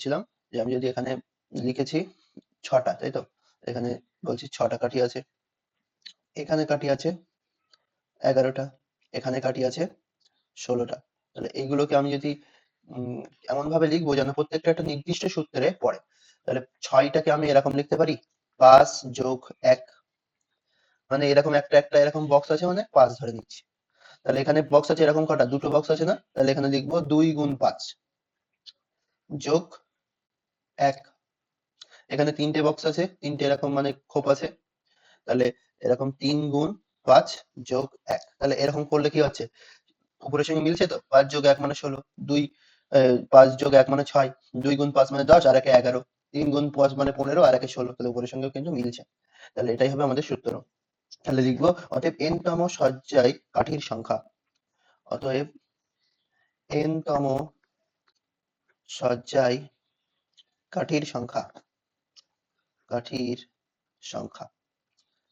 বলছিলাম যে আমি যদি এখানে লিখেছি ছটা, তাই তো? এখানে বলছি ছটা কাঠি আছে। এখানে কাঠি আছে এগারোটা, এখানে কাঠি আছে ষোলোটা। তাহলে এইগুলোকে আমি যদি এমন ভাবে লিখব যেন প্রত্যেকটা একটা নির্দিষ্ট সূত্রে পড়ে। তাহলে ছয়টাকে আমি এরকম লিখতে পারি? পাঁচ যোগ এক। মানে এরকম একটা একটা এরকম বক্স আছে মানে পাঁচ ধরে নিচ্ছি। তাহলে এখানে বক্স আছে এরকম কটা? দুটো বক্স আছে না? তাহলে এখানে লিখব দুই গুণ পাঁচ যোগ এক। এখানে তিনটে বক্স আছে, তিনটে এরকম মানে খোপ আছে। তাহলে এরকম তিন গুণ পাঁচ যোগ এক। তাহলে এরকম করলে কি হচ্ছে? উপরের সঙ্গে মিলছে তো? পাঁচ যোগ এক মানে ষোলো, দুই পাঁচ যোগ এক মানে ছয়, দুই গুণ পাঁচ মানে দশ, আর একে এগারো, তিন গুণ পাঁচ মানে পনেরো, আর একে ষোলো। তাহলে উপরের সঙ্গে কিন্তু মিলছে। তাহলে এটাই হবে আমাদের সূত্র। তাহলে লিখব, অতএব এন তম সজ্জায় কাঠির সংখ্যা। অতএব এন তম সজ্জায় কাঠির সংখ্যা। কাঠির সংখ্যা।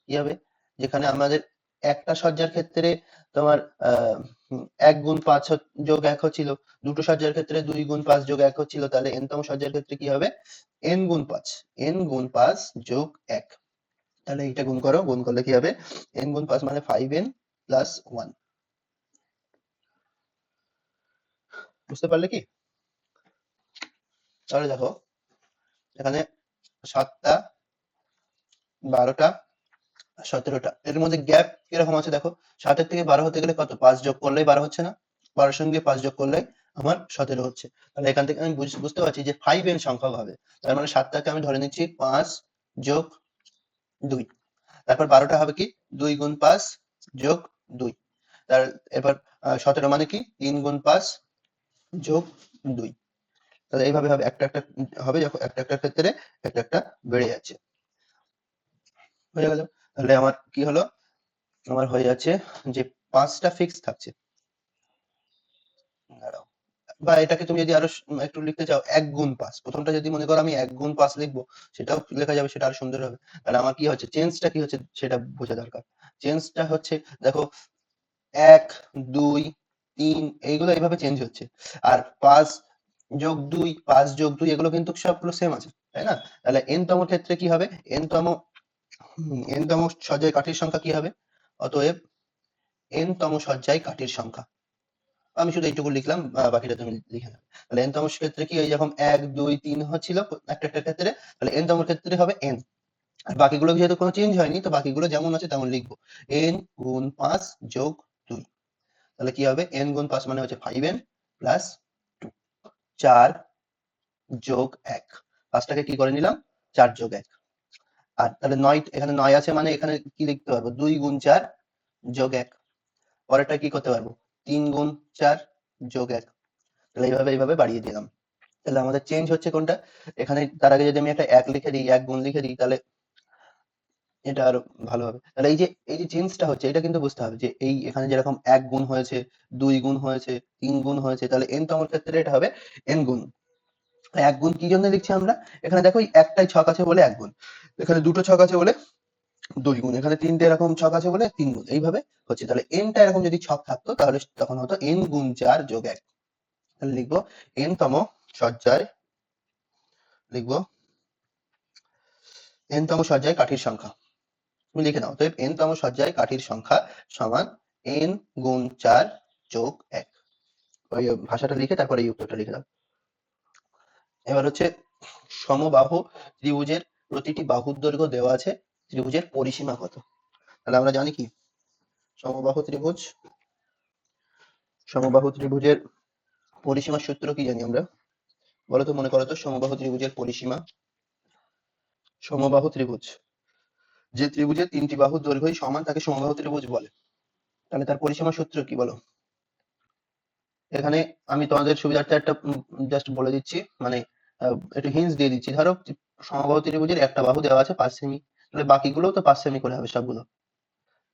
কি হবে? যেখানে আমাদের একটা সজ্জার ক্ষেত্রে তোমার এক গুণ পাঁচ যোগ এক হচ্ছিল। দুটো সজ্জার ক্ষেত্রে দুই গুণ পাঁচ যোগ এক হচ্ছিল। তাহলে n তম সজ্জার ক্ষেত্রে কি হবে? n গুণ পাঁচ। n গুণ পাঁচ যোগ এক। তাহলে এটা গুণ করো। গুণ করলে কি হবে? এন গুণ পাঁচ মানে ফাইভ এন প্লাস ওয়ান বুঝতে পারলে কি? তাহলে দেখো এখানে সাতটা, বারোটা সতেরোটা। এর মধ্যে গ্যাপ কীরকম আছে দেখো? সাতের থেকে বারো হতে গেলে কত? পাঁচ যোগ করলেই বারো হচ্ছে না? বারোর সঙ্গে পাঁচ যোগ করলে আমার সতেরো হচ্ছে। তাহলে এখান থেকে আমি বুঝ- বুঝতে পারছি যে ফাইভ এন সংখ্যক হবে। তার মানে সাতটাকে আমি ধরে নিচ্ছি পাঁচ যোগ দুই। তারপর বারোটা হবে কি? দুই গুণ পাঁচ যোগ দুই। তার এবার সতেরো মানে কি? তিন গুণ পাঁচ যোগ দুই। তাহলে এইভাবে হবে, একটা একটা হবে যখন একটা একটা ক্ষেত্রে একটা একটা বেড়ে যাচ্ছে। হয়ে গেল। তাহলে আমার কি হলো? আমার হয়ে যাচ্ছে যে পাঁচটা ফিক্স থাকছে। বা এটাকে তুমি যদি আরও একটু লিখতে চাও, এক গুণ পাস প্রথমটা যদি মনে করো আমি এক গুণ পাস লিখব, সেটাও লেখা যাবে, সেটা আরও সুন্দর হবে। তাহলে আমার কি হচ্ছে? চেঞ্জটা কি হচ্ছে? সেটা বোঝা দরকার। চেঞ্জটা হচ্ছে, দেখো, এক, দুই, তিন, এইগুলো এইভাবে চেঞ্জ হচ্ছে। আর পাঁচ যোগ দুই, পাঁচ যোগ দুই, এগুলো কিন্তু সবগুলো সেম আছে, তাই না? তাহলে এন তম ক্ষেত্রে কি হবে? এন তম এন তম সজ্জায় কাঠির সংখ্যা কি হবে? অতএব এন তম সজ্জায় কাঠির সংখ্যা। আমি শুধু এইটুকু লিখলাম বাকিটা তুমি লিখে নেবে তাহলে এন তম ক্ষেত্রে কি যখন এক, দুই, তিন হচ্ছিল, একটা একটা ক্ষেত্রে, তাহলে এন তম ক্ষেত্রে হবে এন আর বাকিগুলো যেহেতু কোনো চেঞ্জ হয়নি, তো বাকিগুলো যেমন আছে তেমন লিখব। এন গুণ পাঁচ যোগ দুই। তাহলে কি হবে? এন গুণ পাঁচ মানে হচ্ছে ফাইভ এন প্লাস চার যোগ এক। পাঁচটাকে কি করে নিলাম? চার যোগ এক। আর তাহলে নয়, এখানে নয় আছে মানে এখানে কি লিখতে পারব? দুই গুণ চার যোগ এক। পরেরটা কি করতে পারব? তিন গুণ চার যোগ এক। তাহলে এইভাবে এইভাবে বাড়িয়ে দিলাম। তাহলে আমাদের চেঞ্জ হচ্ছে কোনটা? এখানে তার আগে যদি আমি একটা এক লিখে দিই, এক গুণ লিখে দিই, তাহলে এটা আরও ভালো হবে। তাহলে এই যে এই যে চেঞ্জটা হচ্ছে, এটা কিন্তু বুঝতে হবে যে এই এখানে যেরকম এক গুণ হয়েছে, দুই গুণ হয়েছে, তিন গুণ হয়েছে, তাহলে এন তম ক্ষেত্রে এটা হবে এন গুণ। এক গুণ কি জন্য লিখছি আমরা? এখানে দেখো একটাই ছক আছে বলে এক গুণ। এখানে দুটো ছক আছে বলে দুই গুণ। এখানে তিনটে এরকম ছক আছে বলে তিন গুণ। এইভাবে হচ্ছে। তাহলে এনটা এরকম যদি ছক থাকতো, তাহলে তখন হতো এন গুণ চার যোগ এক। তাহলে লিখব এন তম সজ্জায়, লিখব এন তম সজ্জায় কাঠির সংখ্যা। তুমি লিখে নাও, অতএব এন তম সজ্জায় কাঠির সংখ্যা সমান এন গুণ চার যোগ এক। ওই ভাষাটা লিখে তারপরে এই উত্তরটা লিখে দাও। এবার হচ্ছে সমবাহু ত্রিভুজের প্রতিটি বাহুর দৈর্ঘ্য দেওয়া আছে, ত্রিভুজের পরিসীমা কত? তাহলে আমরা জানি কি? সমবাহু ত্রিভুজ, সমবাহু ত্রিভুজের পরিসীমা সূত্র কি জানি আমরা? বলো তো মনে করো তো, সমবাহু ত্রিভুজের পরিসীমা, সমবাহু ত্রিভুজ। যে ত্রিভুজের তিনটি বাহুর দৈর্ঘ্যই সমান, তাকে সমবাহু ত্রিভুজ বলে। তাহলে তার পরিসীমা সূত্র কি বলো? এখানে আমি তোমাদের সুবিধার্থে একটা জাস্ট বলে দিচ্ছি মানে একটু হিন্স দিয়ে দিচ্ছি। ধরো সমবাহু ত্রিভুজের একটা বাহু দেওয়া আছে পাঁচ সেমি। তাহলে বাকিগুলোও তো পাঁচ সেমি করে হবে সবগুলো।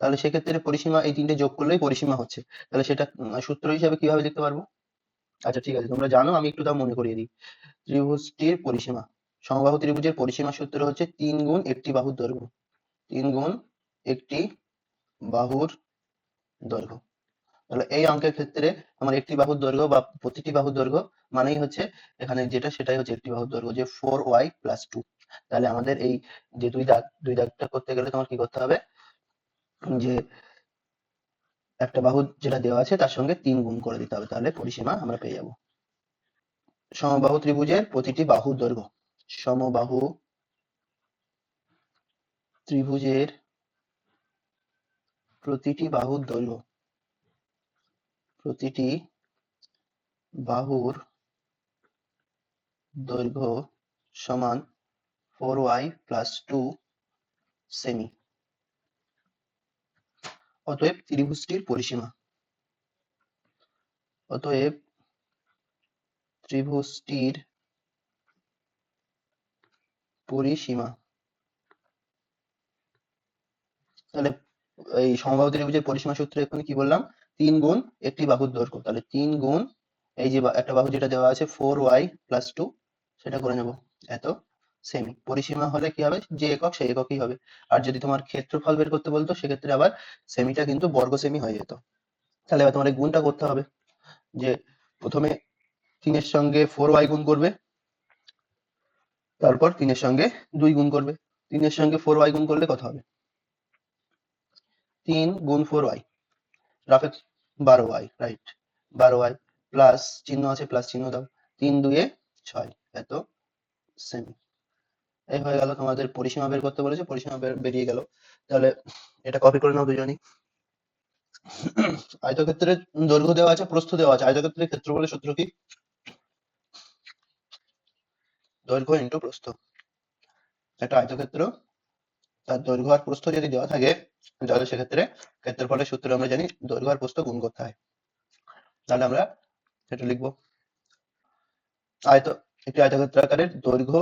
তাহলে সেক্ষেত্রে পরিসীমা এই তিনটে যোগ করলেই পরিসীমা হচ্ছে। তাহলে সেটা সূত্র হিসাবে কীভাবে লিখতে পারব? আচ্ছা ঠিক আছে, তোমরা জানো, আমি একটু তাও মনে করিয়ে দিই। ত্রিভুজটির পরিসীমা, সমবাহু ত্রিভুজের পরিসীমা সূত্র হচ্ছে তিন গুণ একটি বাহুর দৈর্ঘ্য। তিন গুণ একটি বাহুর দৈর্ঘ্য। তাহলে এই অঙ্কের ক্ষেত্রে আমার একটি বাহুর দৈর্ঘ্য বা প্রতিটি বাহুর দৈর্ঘ্য মানেই হচ্ছে এখানে যেটা সেটাই হচ্ছে একটি বাহুর দৈর্ঘ্য, যে ফোর ওয়াই প্লাস টু তাহলে আমাদের এই যে দুই দাগ, দুই দাগটা করতে গেলে তোমার কি করতে হবে? যে একটা বাহু যেটা দেওয়া আছে তার সঙ্গে তিন গুণ করে দিতে হবে, তাহলে পরিসীমা আমরা পেয়ে যাব। সমবাহু ত্রিভুজের প্রতিটি বাহুর দৈর্ঘ্য, সমবাহু ত্রিভুজের প্রতিটি বাহুর দৈর্ঘ্য। প্রতিটি বাহুর দৈর্ঘ্য সমান ফোর ওয়াই প্লাস টু সেমি অতএব ত্রিভুজটির পরিসীমা। অতএব ত্রিভুজটির পরিসীমা। তাহলে এই সমবাহু ত্রিভুজের পরিসীমা সূত্রে এখন কি বললাম? তিন গুণ একটি বাহুর দৈর্ঘ্য। তাহলে তিন গুণ এই যে একটা বাহু যেটা দেওয়া আছে ফোর ওয়াই প্লাস টু সেটা করে নেব। এত সেমি পরিসীমা হলে কি হবে? যে একক, সেই এককই হবে। আর যদি তোমার ক্ষেত্রফল বের করতে বলতো, সেক্ষেত্রে আবার সেমিটা কিন্তু বর্গ সেমি হয়ে যেত। তাহলে এবার তোমার গুণটা করতে হবে। যে প্রথমে তিনের সঙ্গে ফোর ওয়াই গুণ করবে, তারপর তিনের সঙ্গে দুই গুণ করবে। তিনের সঙ্গে ফোর ওয়াই গুণ করলে কত হবে? তিন গুণ ফোর ওয়াই রাফে বারো ওয়াই রাইট বারো ওয়াই প্লাস চিহ্ন আছে প্লাস চিহ্ন দাও, তিন দুয়ে ছয়, এত সেমি এই হয়ে গেল তোমাদের পরিসীমা বের করতে বলেছে, পরিসীমা বেরিয়ে গেল, তাহলে এটা কপি করে নাও দুজনই। আয়তক্ষেত্রের দৈর্ঘ্য দেওয়া আছে, প্রস্থ দেওয়া আছে, আয়তক্ষেত্রের ক্ষেত্রফলের সূত্র কি? দৈর্ঘ্য ইন্টু প্রস্থ, একটা আয়তক্ষেত্র তার দৈর্ঘ্য আর প্রস্থ যদি দেওয়া থাকে, তাহলে সেক্ষেত্রে ক্ষেত্রফলের সূত্র আমরা জানি দৈর্ঘ্য আর প্রস্থ গুণ করতে হয় তাহলে আমরা সেটা লিখব। আয়ত, একটি আয়তক্ষেত্র আকারের দৈর্ঘ্য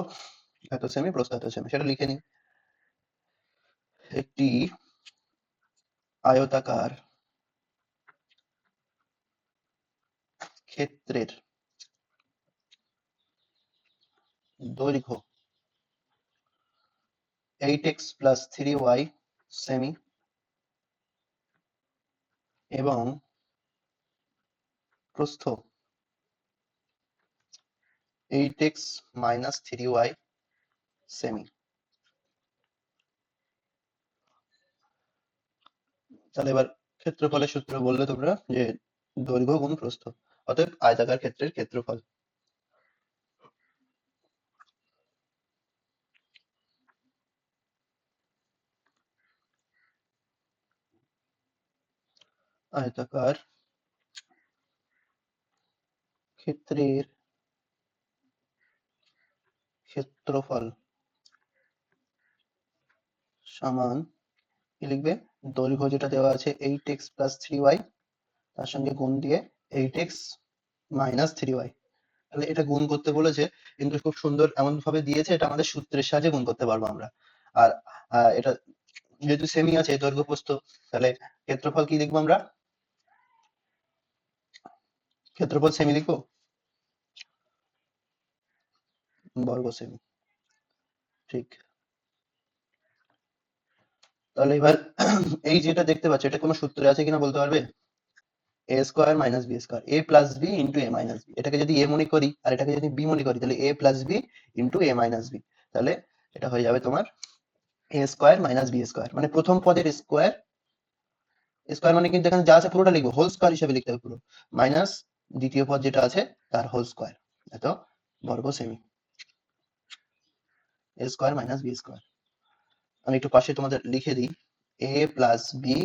এত সেমি প্রস্থ এত সেমি সেটা লিখে নিই। একটি আয়তাকার ক্ষেত্রের দৈর্ঘ্য eight X plus three Y semi এবং প্রস্থ eight X minus three Y semi তাহলে এবার ক্ষেত্রফলের সূত্র বললে তোমরা যে দৈর্ঘ্য গুণ প্রস্থ, অতএব আয়তাকার ক্ষেত্রের ক্ষেত্রফল। আয়তাকার ক্ষেত্রের ক্ষেত্রফল সমান, কি লিখবে? দৈর্ঘ্য যেটা দেওয়া আছে eight X plus three Y তার সঙ্গে গুণ দিয়ে eight X minus three Y তাহলে এটা গুণ করতে বলেছে, কিন্তু খুব সুন্দর এমন ভাবে দিয়েছে, এটা আমাদের সূত্রের সাহায্যে গুণ করতে পারব আমরা। আর এটা যেহেতু সেমি আছে দৈর্ঘ্য প্রস্থ তাহলে ক্ষেত্রফল কি লিখব আমরা? ক্ষেত্রফল সেমি লিখব? বর্গ সেমি ঠিক। তাহলে এবার এই যেটা দেখতে পাচ্ছ, এটা কোনো সূত্রে আছে কিনা বলতে পারবে? A square minus B square A plus B into A minus B এটাকে যদি এ মনে করি, আর এটাকে যদি বি মনে করি, তাহলে A plus B into A minus B তাহলে এটা হয়ে যাবে তোমার A square minus B square মানে প্রথম পদের স্কোয়ার স্কোয়ার মানে কিন্তু এখানে যা আছে পুরোটা লিখব। হোল স্কোয়ার হিসেবে লিখতে হবে পুরো। মাইনাস দ্বিতীয় পদ যেটা আছে, তার হোল স্কোয়ার এত বর্গ semi A square minus B square আমি একটু পাশে তোমাদের লিখে দিই। A plus B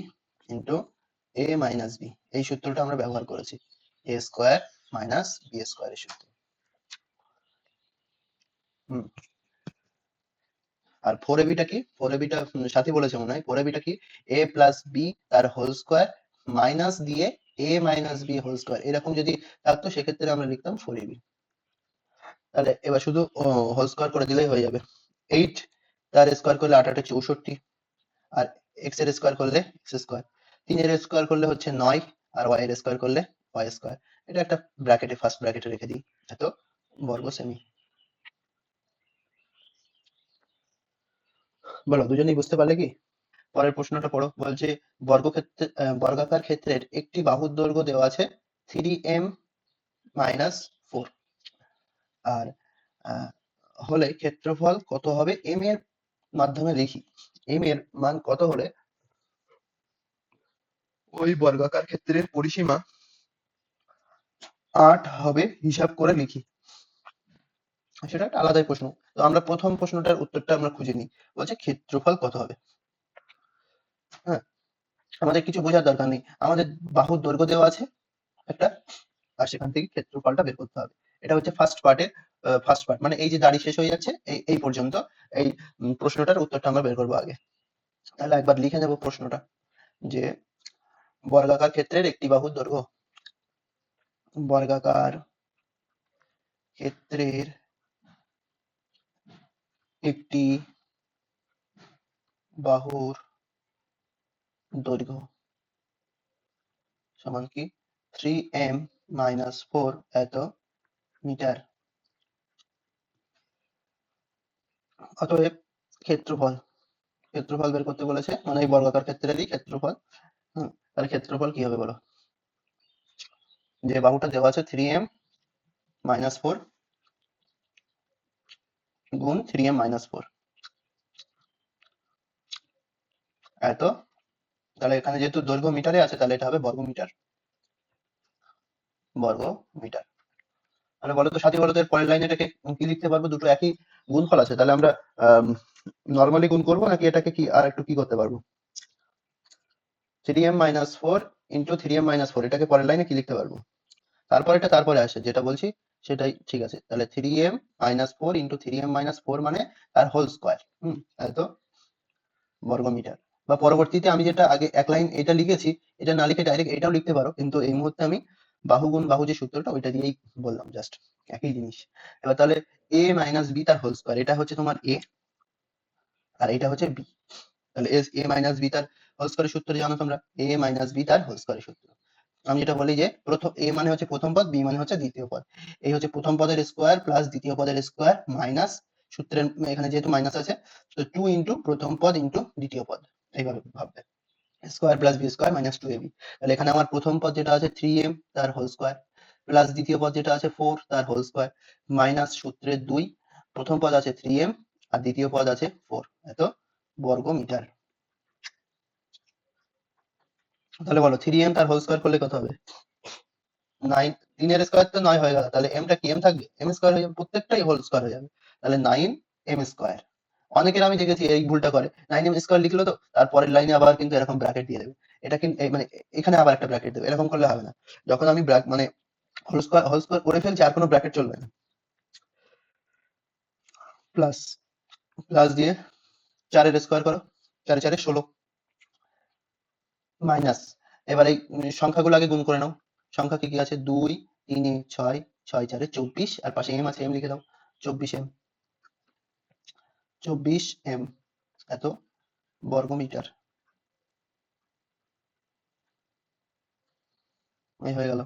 into A minus B এই সূত্রটা আমরা ব্যবহার করেছি। এ স্কোয়ার মাইনাস বি স্কোয়ারের সূত্র। হুম। আর ফোর এবিটা কি? ফোর এবিটা সাথী বলেছে মনে হয়। ফোর এবিটা কি? এ প্লাস বি তার হোল স্কোয়ার মাইনাস দিয়ে A minus B whole square এরকম যদি থাকতো, সেক্ষেত্রে আমরা লিখতাম ফোর এবি তাহলে এবার শুধু হোল স্কোয়ার করে দিলেই হয়ে যাবে। এইট তার স্কোয়ার করলে আট আটে চৌষট্টি, আর এক্সের স্কোয়ার করলে এক্স স্কোয়ার তিনের স্কোয়ার করলে হচ্ছে নয়, আর ওয়াই এর স্কোয়ার করলে ওয়াই স্কোয়ার এটা একটা ব্র্যাকেটে ফার্স্ট ব্র্যাকেটে রেখে দিই। এত বর্গ সেমি বলো, দুজনেই বুঝতে পারলে কি? পরের প্রশ্নটা পড়ো। বলছে, বর্গক্ষেত্রে বর্গাকার ক্ষেত্রের একটি বাহুর দৈর্ঘ্য দেওয়া আছে থ্রি এম মাইনাস ফোর আর হলে ক্ষেত্রফল কত হবে? এম এর মাধ্যমে লিখি এম এর মান কত হলে? ওই বর্গাকার ক্ষেত্রের পরিসীমা আট হবে হিসাব করে লিখি। সেটা একটা আলাদাই প্রশ্ন। তো আমরা প্রথম প্রশ্নটার উত্তরটা আমরা খুঁজে নিই। বলছে, ক্ষেত্রফল কত হবে? হ্যাঁ আমাদের কিছু বোঝার দরকার নেই। আমাদের বাহুর দৈর্ঘ্য দেওয়া আছে একটা, আর সেখান থেকে ক্ষেত্রফলটা বের করতে হবে। এটা হচ্ছে ফার্স্ট পার্টের ফার্স্ট পার্ট মানে এই যে দাড়ি শেষ হয়ে যাচ্ছে, এই এই পর্যন্ত এই প্রশ্নটার উত্তরটা আমরা বের করব আগে। তাহলে একবার লিখে নেব প্রশ্নটা, যে বর্গাকার ক্ষেত্রের একটি বাহুর দৈর্ঘ্য, বর্গাকার ক্ষেত্রের একটি বাহুর দৈর্ঘ্য। সমান কি? থ্রি এম মাইনাস ফোর এত মিটার। অতএব ক্ষেত্রফল ক্ষেত্রফল বের করতে বলেছে মানে এই বর্গাকার ক্ষেত্রেরই ক্ষেত্রফল। হুম, তাহলে ক্ষেত্রফল কি হবে বলো? যে বাহুটা দেওয়া আছে থ্রি এম মাইনাস ফোর গুণ থ্রি এম মাইনাস ফোর এত তাহলে এখানে যেহেতু দৈর্ঘ্য মিটারে আছে, তাহলে এটা হবে বর্গ মিটার বর্গ মিটার তাহলে বলো তো সাথী, বলো তো পরের লাইনে এটাকে কি লিখতে পারব? দুটো একই গুণফল আছে। তাহলে আমরা নর্মালি গুণ করব নাকি এটাকে কি, আর একটু কি করতে পারব? Three M minus four into three M minus four এটাকে পরের লাইনে কি লিখতে পারব? তারপর এটা তারপরে আসে, যেটা বলছি, সেটাই ঠিক আছে। তাহলে three M minus four into three M minus four মানে তার হোল স্কোয়ার হুম এত বর্গমিটার বা পরবর্তীতে আমি যেটা আগে এক লাইন এটা লিখেছি, এটা না লিখে ডাইরেক্ট এটাও লিখতে পারো। কিন্তু এই মুহূর্তে আমি বাহু গুণ বাহু যে সূত্রটা, ওইটা দিয়েই বললাম জাস্ট একই জিনিস। এবার তাহলে এ মাইনাস বি তার হোল স্কোয়ার এটা হচ্ছে তোমার এ আর এটা হচ্ছে বি তাহলে এস এ মাইনাস বি তার হোল স্কোয়ারের সূত্র জানো তোমরা? এ মাইনাস বি তার হোল স্কোয়ারের সূত্র। আমি যেটা বলি যে, প্রথম এ মানে হচ্ছে প্রথম পদ বি মানে হচ্ছে দ্বিতীয় পদ। এই হচ্ছে প্রথম পদের স্কোয়ার প্লাস দ্বিতীয় পদের স্কোয়ার মাইনাস সূত্রের, এখানে যেহেতু মাইনাস আছে, তো টু ইন্টু প্রথম পদ ইন্টু দ্বিতীয় পদ। এইভাবে ভাববে। Square plus B square minus two AB তাহলে এখানে আমার প্রথম পদ যেটা আছে থ্রি এম তার হোল স্কোয়ার প্লাস দ্বিতীয় পদ যেটা আছে ফোর তার হোল স্কোয়ার মাইনাস সূত্রের দুই, প্রথম পদ আছে থ্রি এম আর দ্বিতীয় পদ আছে ফোর এত বর্গ মিটার তাহলে বলো থ্রি এম তার হোল স্কোয়ার করলে কত হবে? নাইন তিনের স্কোয়ার তো নয় হয়ে গেল, তাহলে এমটা কি এম থাকবে? এম স্কোয়ার হয়ে যাবে, প্রত্যেকটাই হোল স্কোয়ার হয়ে যাবে। তাহলে নাইন এম স্কোয়ার অনেকের আমি দেখেছি এই ভুলটা করে। নাইন এম স্কোয়ার লিখলো তো, তারপরের লাইনে আবার কিন্তু এরকম ব্র্যাকেট দিয়ে দেবে। এটা কিন্তু মানে এখানে আবার একটা ব্র্যাকেট দেবে। এরকম করলে হবে না। যখন আমি ব্র্যাক- মানে হোল স্কোয়ার হোল স্কোয়ার করে ফেলছি, আর কোনো ব্র্যাকেট চলবে না। প্লাস প্লাস দিয়ে চারের স্কোয়ার করো। চারে চারে ষোলো। মাইনাস এবার এই সংখ্যাগুলো আগে গুণ করে নাও। সংখ্যা কি কি আছে? দুই, তিন, ছয় ছয়, চারে চব্বিশ। আর পাশে এম আছে এম লিখে দাও। চব্বিশ এম চব্বিশ এম এত বর্গমিটার। এই হয়ে গেল।